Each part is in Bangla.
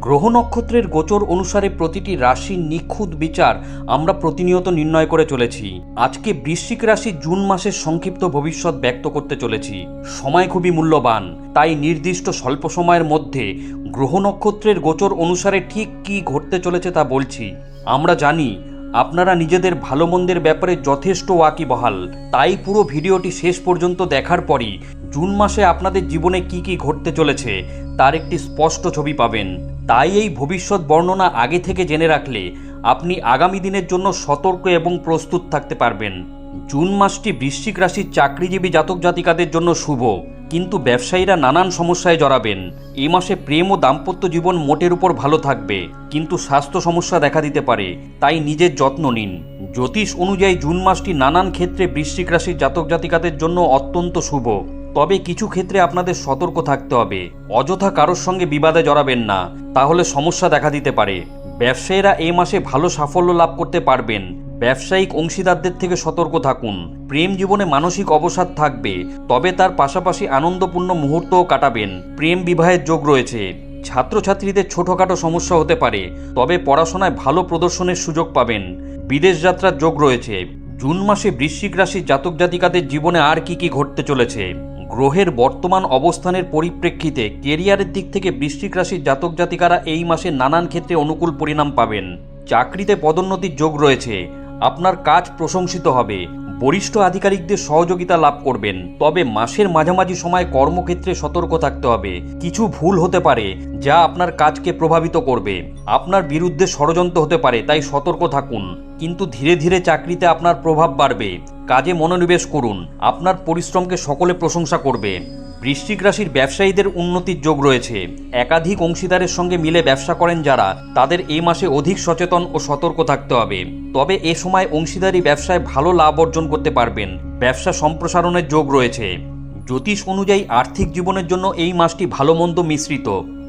গ্রহ নক্ষত্রের গোচর অনুসারে প্রতিটি রাশির নিখুঁত বিচার আমরা প্রতিনিয়ত নির্ণয় করে চলেছি। আজকে বৃশ্চিক রাশি জুন মাসের সংক্ষিপ্ত ভবিষ্যৎ ব্যক্ত করতে চলেছি। সময় খুবই মূল্যবান, তাই নির্দিষ্ট স্বল্প সময়ের মধ্যে গ্রহ নক্ষত্রের গোচর অনুসারে ঠিক কি ঘটতে চলেছে তা বলছি। আমরা জানি আপনারা নিজেদের ভালো মন্দের ব্যাপারে যথেষ্ট ওয়াকিবহাল। তাই পুরো ভিডিওটি শেষ পর্যন্ত দেখার পরই জুন মাসে আপনাদের জীবনে কি কি ঘটতে চলেছে, তার একটি স্পষ্ট ছবি পাবেন। তাই এই ভবিষ্যৎ বর্ণনা আগে থেকে জেনে রাখলে আপনি আগামী দিনের জন্য সতর্ক এবং প্রস্তুত থাকতে পারবেন। জুন মাসটি বৃশ্চিক রাশির চাকরিজীবী জাতক জাতিকাদের জন্য শুভ। কিন্তু ব্যবসায়ীরা নানান সমস্যায় জড়াবেন। এ মাসে প্রেম ও দাম্পত্য জীবন মোটের উপর ভালো থাকবে, কিন্তু স্বাস্থ্য সমস্যা দেখা দিতে পারে, তাই নিজের যত্ন নিন। জ্যোতিষ অনুযায়ী জুন মাসটি নানান ক্ষেত্রে বৃশ্চিক রাশির জাতক জাতিকাদের জন্য অত্যন্ত শুভ। তবে কিছু ক্ষেত্রে আপনাদের সতর্ক থাকতে হবে। অযথা কারোর সঙ্গে বিবাদে জড়াবেন না, তাহলে সমস্যা দেখা দিতে পারে। ব্যবসায়ীরা এ মাসে ভালো সাফল্য লাভ করতে পারবেন ব্যবসায়িক অংশীদারদের থেকে সতর্ক থাকুন। প্রেম জীবনে মানসিক অবসাদ থাকবে, তবে তার পাশাপাশি আনন্দপূর্ণ মুহূর্তও কাটাবেন। প্রেম বিবাহের যোগ রয়েছে। ছাত্রছাত্রীদের ছোটোখাটো সমস্যা হতে পারে, তবে পড়াশোনায় ভালো প্রদর্শনের সুযোগ পাবেন। বিদেশ যাত্রার যোগ রয়েছে। জুন মাসে বৃশ্চিক রাশির জাতক জাতিকাদের জীবনে আর কি কি ঘটতে চলেছে? গ্রহের বর্তমান অবস্থানের পরিপ্রেক্ষিতে কেরিয়ারের দিক থেকে বৃশ্চিক রাশির জাতক জাতিকারা এই মাসে নানান ক্ষেত্রে অনুকূল পরিণাম পাবেন। চাকরিতে পদোন্নতির যোগ রয়েছে। আপনার কাজ প্রশংসিত হবে। বরিষ্ঠ আধিকারিকদের সহযোগিতা লাভ করবেন। তবে মাসের মাঝামাঝি সময় কর্মক্ষেত্রে সতর্ক থাকতে হবে। কিছু ভুল হতে পারে। যা আপনার কাজকে প্রভাবিত করবে। আপনার বিরুদ্ধে ষড়যন্ত্র হতে পারে, তাই সতর্ক থাকুন। কিন্তু ধীরে ধীরে চাকরিতে আপনার প্রভাব বাড়বে। কাজে মনোনিবেশ করুন। আপনার পরিশ্রমকে সকলে প্রশংসা করবে। বৃশ্চিক রাশির ব্যবসায়ীদের উন্নতির যোগ রয়েছে। একাধিক অংশীদারের সঙ্গে মিলে ব্যবসা করেন যারা, তাদের এই মাসে অধিক সচেতন ও সতর্ক থাকতে হবে। তবে এ সময় অংশীদারি ব্যবসায় ভালো লাভ অর্জন করতে পারবেন। ব্যবসা সম্প্রসারণের যোগ রয়েছে। জ্যোতিষ অনুযায়ী আর্থিক জীবনের জন্য এই মাসটি ভালো মন্দ মিশ্রিত।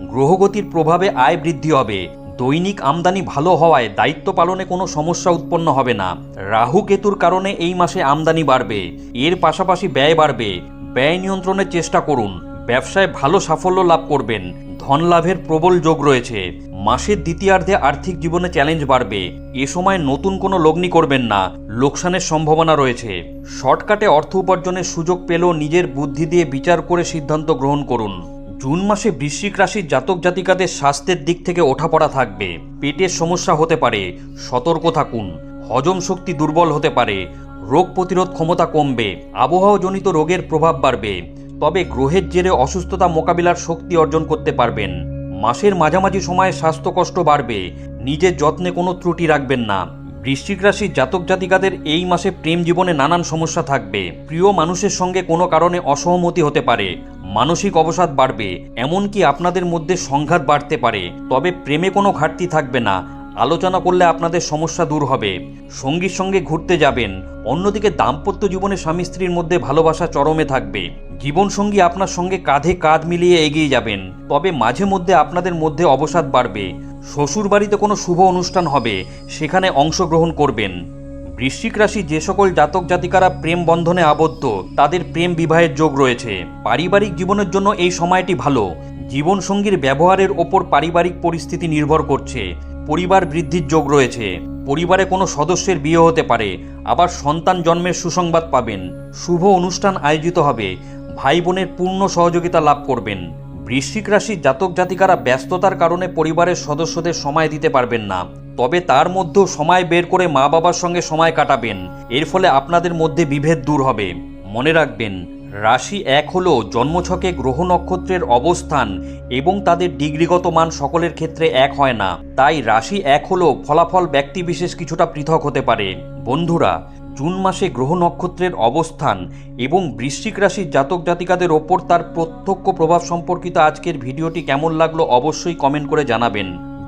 গ্রহগতির প্রভাবে আয় বৃদ্ধি হবে। দৈনিক আমদানি ভালো হওয়ায় দায়িত্ব পালনে কোনো সমস্যা উৎপন্ন হবে না। রাহু কেতুর কারণে এই মাসে আমদানি বাড়বে। এর পাশাপাশি ব্যয় বাড়বে। ব্যয় নিয়ন্ত্রণের চেষ্টা করুন। ব্যবসায় ভালো সাফল্য লাভ করবেন। ধন লাভের প্রবল যোগ রয়েছে। মাসের দ্বিতীয়ার্ধে আর্থিক জীবনে চ্যালেঞ্জ বাড়বে। এ সময় নতুন কোনো লগ্নি করবেন না। লোকসানের সম্ভাবনা রয়েছে। শর্টকাটে অর্থ উপার্জনের সুযোগ পেলেও নিজের বুদ্ধি দিয়ে বিচার করে সিদ্ধান্ত গ্রহণ করুন। জুন মাসে বৃশ্চিক রাশির জাতক জাতিকাদের স্বাস্থ্যের দিক থেকে ওঠাপড়া থাকবে। পেটের সমস্যা হতে পারে, সতর্ক থাকুন। হজম শক্তি দুর্বল হতে পারে, রোগ প্রতিরোধ ক্ষমতা কমবে, আবহাওয়াজনিত রোগের প্রভাব বাড়বে। তবে গ্রহের জেরে অসুস্থতা মোকাবিলার শক্তি অর্জন করতে পারবেন। মাসের মাঝামাঝি সময়ে স্বাস্থ্য কষ্ট বাড়বে, নিজের যত্নে কোনো ত্রুটি রাখবেন না। বৃশ্চিক রাশির জাতক জাতিকাদের এই মাসে প্রেম জীবনে নানান সমস্যা থাকবে। প্রিয় মানুষের সঙ্গে কোনো কারণে অসহমতি হতে পারে। মানসিক অবসাদ বাড়বে। এমনকি আপনাদের মধ্যে সংঘাত বাড়তে পারে। তবে প্রেমে কোনো ঘাটতি থাকবে না। আলোচনা করলে আপনাদের সমস্যা দূর হবে। সঙ্গীর সঙ্গে ঘুরতে যাবেন। অন্যদিকে দাম্পত্য জীবনে স্বামী স্ত্রীর মধ্যে ভালোবাসা চরমে থাকবে। জীবনসঙ্গী আপনার সঙ্গে কাঁধে কাঁধ মিলিয়ে এগিয়ে যাবেন। তবে মাঝে মধ্যে আপনাদের মধ্যে অবসাদ বাড়বে। শ্বশুর বাড়িতে কোনো শুভ অনুষ্ঠান হবে। সেখানে অংশগ্রহণ করবেন। বৃশ্চিক রাশি যে সকল জাতক জাতিকারা প্রেম বন্ধনে আবদ্ধ, তাদের প্রেম বিবাহের যোগ রয়েছে। পারিবারিক জীবনের জন্য এই সময়টি ভালো। জীবনসঙ্গীর ব্যবহারের ওপর পারিবারিক পরিস্থিতি নির্ভর করছে। পরিবার বৃদ্ধির যোগ রয়েছে। পরিবারে কোনো সদস্যের বিয়ে হতে পারে। আবার সন্তান জন্মের সুসংবাদ পাবেন। শুভ অনুষ্ঠান আয়োজিত হবে। ভাই বোনের পূর্ণ সহযোগিতা লাভ করবেন। বৃশ্চিক রাশির জাতক জাতিকারা ব্যস্ততার কারণে পরিবারের সদস্যদের সময় দিতে পারবেন না। তবে তার মধ্যেও সময় বের করে মা বাবার সঙ্গে সময় কাটাবেন। এর ফলে আপনাদের মধ্যে বিভেদ দূর হবে। মনে রাখবেন রাশি এক হল জন্মছকে গ্রহ নক্ষত্রের অবস্থান এবং তাদের ডিগ্রিগত মান সকলের ক্ষেত্রে এক হয় না। তাই রাশি এক হলেও ফলাফল ব্যক্তিবিশেষ কিছুটা পৃথক হতে পারে। বন্ধুরা, জুন মাসে গ্রহ নক্ষত্রের অবস্থান এবং বৃশ্চিক রাশির জাতক জাতিকাদের ওপর তার প্রত্যক্ষ প্রভাব সম্পর্কিত আজকের ভিডিওটি কেমন লাগল অবশ্যই কমেন্ট করে জানাবেন।